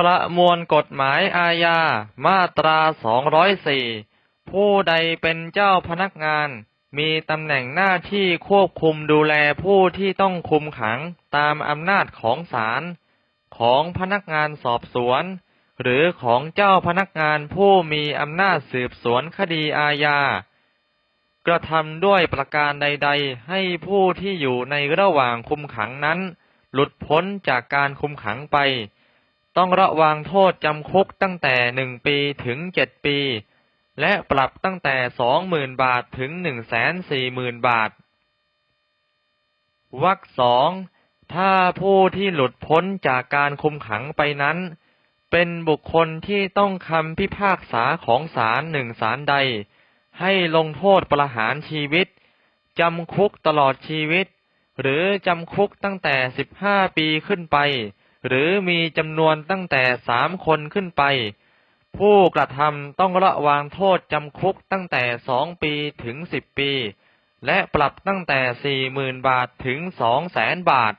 ประมวลกฎหมายอาญา มาตรา 204 ผู้ใดเป็นเจ้าพนักงาน มีตำแหน่งหน้าที่ควบคุมดูแลผู้ที่ต้องคุมขังตามอำนาจของศาล ของพนักงานสอบสวน หรือของเจ้าพนักงานผู้มีอำนาจสืบสวนคดีอาญา กระทำด้วยประการใด ๆ ให้ผู้ที่อยู่ในระหว่างคุมขังนั้น หลุดพ้นจากการคุมขังไป ต้องระวางโทษจำคุกตั้งแต่หนึ่งปีถึงเจ็ดปี และปรับตั้งแต่สองหมื่นบาทถึงหนึ่งแสนสี่หมื่นบาทวรรคสองถ้าผู้ที่หลุดพ้นจากการคุมขังไปนั้น เป็นบุคคลที่ต้องคำพิพากษาของศาลหนึ่งศาลใด ให้ลงโทษประหารชีวิต จำคุกตลอดชีวิต หรือจำคุกตั้งแต่สิบห้าปีขึ้นไป หรือมีจำนวนตั้งแต่สามคนขึ้นไป ผู้กระทำต้องระวางโทษจำคุกตั้งแต่สองปีถึงสิบปี และปรับตั้งแต่สี่หมื่นบาทถึงสองแสนบาท